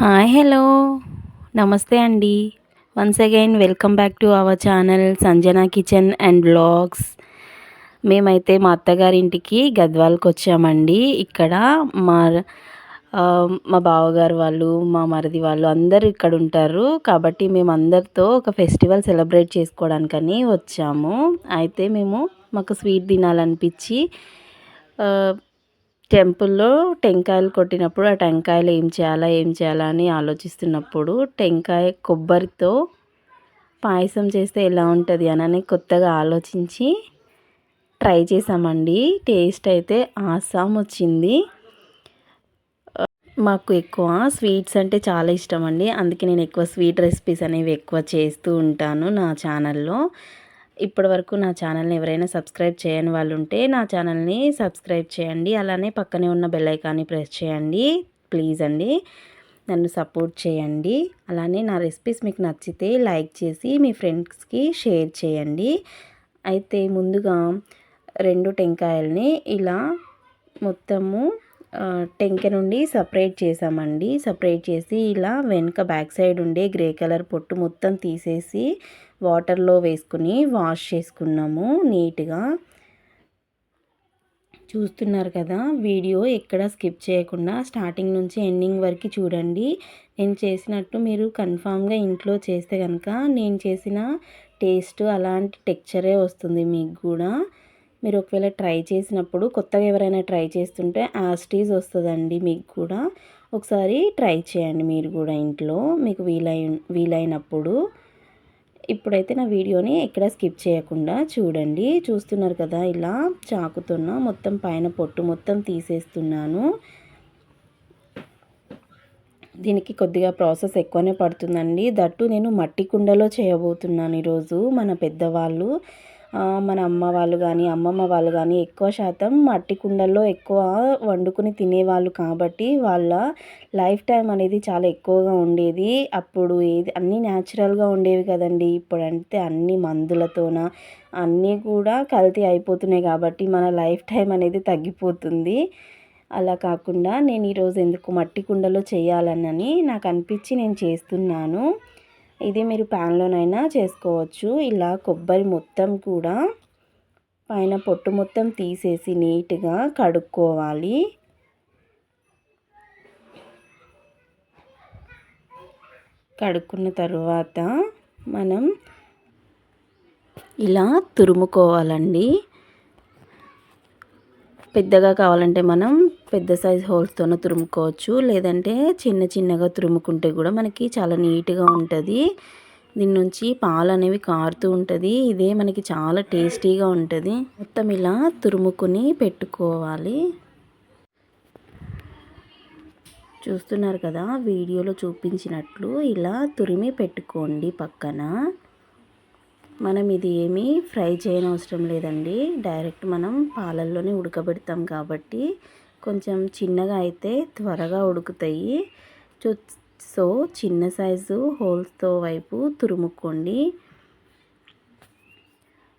Hi hello. నమస్తే అండి. Once again welcome back to our channel Sanjana kitchen and blogs మేమైతే మా అత్తగారింటికి గద్వాల్కి వచ్చామండి. ఇక్కడ మా మా బావగారు వాళ్ళు మా మరిది వాళ్ళు అందరూ ఇక్కడ ఉంటారు. కాబట్టి మేము అందరితో ఒక ఫెస్టివల్ సెలబ్రేట్ చేసుకోవడానికని వచ్చాము. అయితే మేము మాకు స్వీట్ తినాలనిపించి టెంపుల్లో టెంకాయలు కొట్టినప్పుడు ఆ టెంకాయలు ఏం చేయాలా ఏం చేయాలా అని ఆలోచిస్తున్నప్పుడు టెంకాయ కొబ్బరితో పాయసం చేస్తే ఎలా ఉంటుంది అని కొత్తగా ఆలోచించి ట్రై చేసామండి టేస్ట్ అయితే ఆసాం వచ్చింది. మాకు ఎక్కువ స్వీట్స్ అంటే చాలా ఇష్టం అండి. అందుకే నేను ఎక్కువ స్వీట్ రెసిపీస్ అనేవి ఎక్కువ చేస్తూ ఉంటాను నా ఛానల్లో. ఇప్పటి వరకు నా ఛానల్ని ఎవరైనా సబ్స్క్రైబ్ చేయని వాళ్ళు ఉంటే నా ఛానల్ని సబ్స్క్రైబ్ చేయండి. అలానే పక్కనే ఉన్న బెల్ ఐకాన్ని ప్రెస్ చేయండి. ప్లీజ్ అండి. నన్ను సపోర్ట్ చేయండి. అలానే నా రెసిపీస్ మీకు నచ్చితే లైక్ చేసి మీ ఫ్రెండ్స్కి షేర్ చేయండి. అయితే ముందుగా రెండు టెంకాయల్ని ఇలా మొత్తము టెంక నుండి సపరేట్ చేసామండి సపరేట్ చేసి ఇలా వెనుక బ్యాక్ సైడ్ ఉండే గ్రే కలర్ పొట్టు మొత్తం తీసేసి వాటర్లో వేసుకుని వాష్ చేసుకున్నాము నీట్గా. చూస్తున్నారు కదా వీడియో ఎక్కడ స్కిప్ చేయకుండా స్టార్టింగ్ నుంచి ఎండింగ్ వరకు చూడండి. నేను చేసినట్టు మీరు కన్ఫామ్గా ఇంట్లో చేస్తే కనుక నేను చేసిన టేస్ట్ అలాంటి టెక్చరే వస్తుంది మీకు కూడా. మీరు ఒకవేళ ట్రై చేసినప్పుడు కొత్తగా ఎవరైనా ట్రై చేస్తుంటే యాస్టీజ్ వస్తుందండి మీకు కూడా. ఒకసారి ట్రై చేయండి మీరు కూడా ఇంట్లో. మీకు వీలై వీలైనప్పుడు. ఇప్పుడైతే నా వీడియోని ఎక్కడ స్కిప్ చేయకుండా చూడండి. చూస్తున్నారు కదా ఇలా చాకుతున్నా మొత్తం పైన పొట్టు మొత్తం తీసేస్తున్నాను. దీనికి కొద్దిగా ప్రాసెస్ ఎక్కువనే పడుతుందండి. దట్టు నేను మట్టి కుండలో చేయబోతున్నాను ఈరోజు మన పెద్దవాళ్ళు. మన అమ్మ వాళ్ళు కానీ అమ్మమ్మ వాళ్ళు కానీ ఎక్కువ శాతం మట్టి కుండల్లో ఎక్కువ వండుకుని తినేవాళ్ళు కాబట్టి వాళ్ళ లైఫ్ టైం అనేది చాలా ఎక్కువగా ఉండేది. అప్పుడు ఏది అన్నీ న్యాచురల్గా ఉండేవి కదండి. ఇప్పుడంటే అన్ని మందులతోన అన్నీ కూడా కల్తీ అయిపోతున్నాయి కాబట్టి మన లైఫ్ టైం అనేది తగ్గిపోతుంది. అలా కాకుండా నేను ఈరోజు ఎందుకు మట్టి కుండలో చేయాలనని నాకు అనిపించి నేను చేస్తున్నాను. ఇది మీరు ప్యాన్లోనైనా చేసుకోవచ్చు. ఇలా కొబ్బరి మొత్తం కూడా పైన పొట్టు మొత్తం తీసేసి నీట్గా కడుక్కోవాలి. కడుక్కున్న తర్వాత మనం ఇలా తురుముకోవాలండి. పెద్దగా కావాలంటే మనం పెద్ద సైజ్ హోల్స్తోనే తురుముకోవచ్చు. లేదంటే చిన్న చిన్నగా తురుముకుంటే కూడా మనకి చాలా నీట్గా ఉంటుంది. దీని నుంచి పాలు అనేవి కారుతూ ఉంటుంది. ఇదే మనకి చాలా టేస్టీగా ఉంటుంది. మొత్తం ఇలా తురుముకుని పెట్టుకోవాలి. చూస్తున్నారు కదా వీడియోలో చూపించినట్లు ఇలా తురిమి పెట్టుకోండి పక్కన. మనం ఇది ఏమీ ఫ్రై చేయనవసరం లేదండి. డైరెక్ట్ మనం పాలల్లోనే ఉడకబెడతాం కాబట్టి కొంచెం చిన్నగా అయితే త్వరగా ఉడుకుతాయి. చూ సో చిన్న సైజు హోల్స్తో వైపు తురుముకోండి.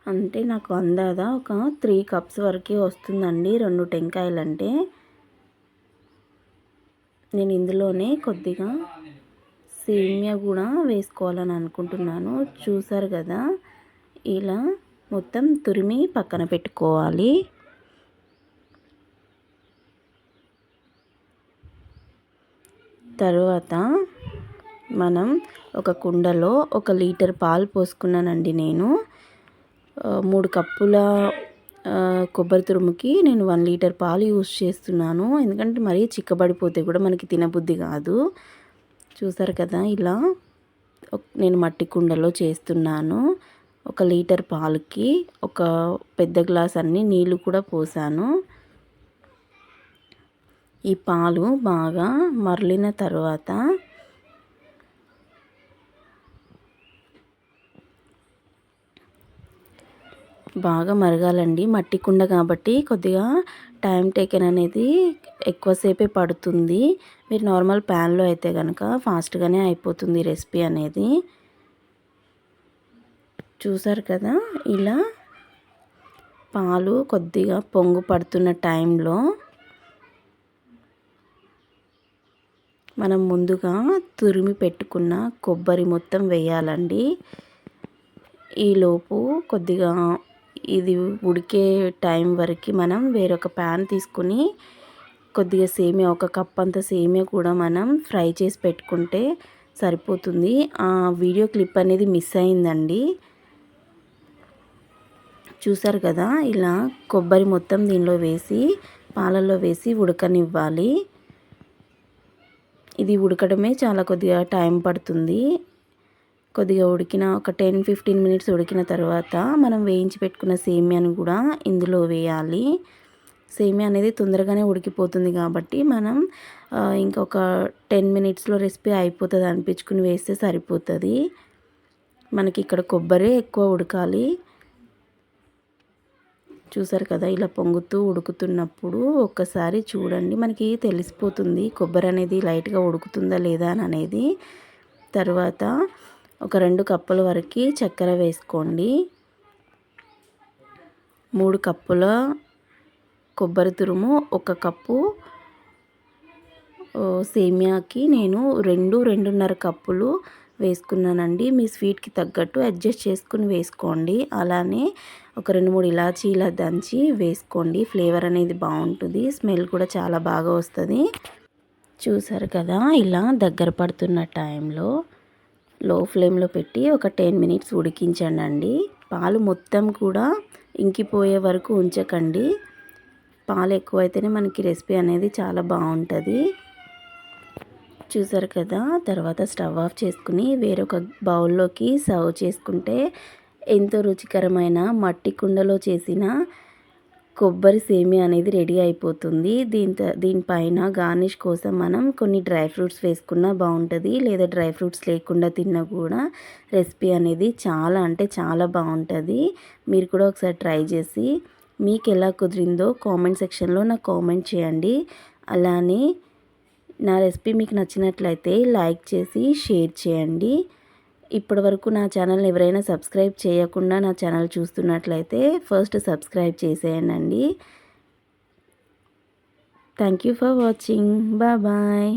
అంటే నాకు అందాదా? ఒక త్రీ కప్స్ వరకే వస్తుందండి రెండు టెంకాయలు అంటే నేను ఇందులోనే కొద్దిగా సేమియా కూడా వేసుకోవాలని అనుకుంటున్నాను. చూసారు కదా? ఇలా మొత్తం తురిమి పక్కన పెట్టుకోవాలి. తరువాత మనం ఒక కుండలో ఒక లీటర్ పాలు పోసుకున్నానండి నేను. మూడు కప్పుల కొబ్బరి తురుముకి నేను వన్ లీటర్ పాలు యూస్ చేస్తున్నాను. ఎందుకంటే మరీ చిక్కబడిపోతే కూడా మనకి తినబుద్ధి కాదు. చూసారు కదా ఇలా నేను మట్టి కుండలో చేస్తున్నాను. ఒక లీటర్ పాలకి ఒక పెద్ద గ్లాస్ అన్ని నీళ్ళు కూడా పోసాను. ఈ పాలు బాగా మరలిన తర్వాత బాగా మరగాలండి. మట్టి కుండ కాబట్టి కొద్దిగా టైం టేకెన్ అనేది ఎక్కువసేపే పడుతుంది. మీరు నార్మల్ ప్యాన్లో అయితే కనుక ఫాస్ట్గానే అయిపోతుంది రెసిపీ అనేది. చూసారు కదా? ఇలా పాలు కొద్దిగా పొంగు పడుతున్న టైంలో మనం ముందుగా తురిమి పెట్టుకున్న కొబ్బరి మొత్తం వేయాలండి. ఈలోపు కొద్దిగా ఇది ఉడికే టైం వరకు మనం వేరొక ప్యాన్ తీసుకుని కొద్దిగా సేమియా ఒక కప్ అంత సేమియా కూడా మనం ఫ్రై చేసి పెట్టుకుంటే సరిపోతుంది. ఆ వీడియో క్లిప్ అనేది మిస్ అయిందండి. చూసారు కదా ఇలా కొబ్బరి మొత్తం దీనిలో వేసి పాలల్లో వేసి ఉడకనివ్వాలి. ఇది ఉడకడమే చాలా కొద్దిగా టైం పడుతుంది. కొద్దిగా ఉడికిన ఒక టెన్ ఫిఫ్టీన్ మినిట్స్ ఉడికిన తర్వాత మనం వేయించి పెట్టుకున్న సేమియాను కూడా ఇందులో వేయాలి. సేమియా అనేది తొందరగానే ఉడికిపోతుంది కాబట్టి మనం ఇంకొక టెన్ మినిట్స్లో రెసిపీ అయిపోతుంది అనిపించుకుని వేస్తే సరిపోతుంది. మనకి ఇక్కడ కొబ్బరి ఎక్కువ ఉడకాలి. చూసారు కదా ఇలా పొంగుతూ ఉడుకుతున్నప్పుడు ఒక్కసారి చూడండి. మనకి తెలిసిపోతుంది కొబ్బరి అనేది లైట్గా ఉడుకుతుందా లేదా అని అనేది. తర్వాత ఒక రెండు కప్పుల వరకు చక్కెర వేసుకోండి. మూడు కప్పుల కొబ్బరి తురుము ఒక కప్పు సేమియాకి నేను రెండు రెండున్నర కప్పులు వేసుకున్నానండి. మీ స్వీట్కి తగ్గట్టు అడ్జస్ట్ చేసుకుని వేసుకోండి. అలానే ఒక రెండు మూడు ఇలాచీల దంచి వేసుకోండి. ఫ్లేవర్ అనేది బాగుంటుంది. స్మెల్ కూడా చాలా బాగా వస్తుంది. చూసారు కదా ఇలా దగ్గర పడుతున్న టైంలో లో ఫ్లేమ్లో పెట్టి ఒక టెన్ మినిట్స్ ఉడికించండి పాలు మొత్తం కూడా ఇంకిపోయే వరకు ఉంచకండి. పాలు ఎక్కువైతేనే మనకి రెసిపీ అనేది చాలా బాగుంటుంది. చూసారు కదా తర్వాత స్టవ్ ఆఫ్ చేసుకుని వేరొక బౌల్లోకి సర్వ్ చేసుకుంటే ఎంతో రుచికరమైన మట్టి కుండలో చేసిన కొబ్బరి సేమి అనేది రెడీ అయిపోతుంది. దీంతో దీనిపైన గార్నిష్ కోసం మనం కొన్ని డ్రై ఫ్రూట్స్ వేసుకున్నా బాగుంటుంది. లేదా డ్రై ఫ్రూట్స్ లేకుండా తిన్నా కూడా రెసిపీ అనేది చాలా అంటే చాలా బాగుంటుంది. మీరు కూడా ఒకసారి ట్రై చేసి మీకు ఎలా కుదిరిందో కామెంట్ సెక్షన్లో నాకు కామెంట్ చేయండి. అలానే నా రెసిపీ మీకు నచ్చినట్లయితే లైక్ చేసి షేర్ చేయండి. ఇప్పటి వరకు నా ఛానల్ని ఎవరైనా సబ్స్క్రైబ్ చేయకుండా నా ఛానల్ చూస్తున్నట్లయితే ఫస్ట్ సబ్స్క్రైబ్ చేసేయండి thank you for watching. Bye.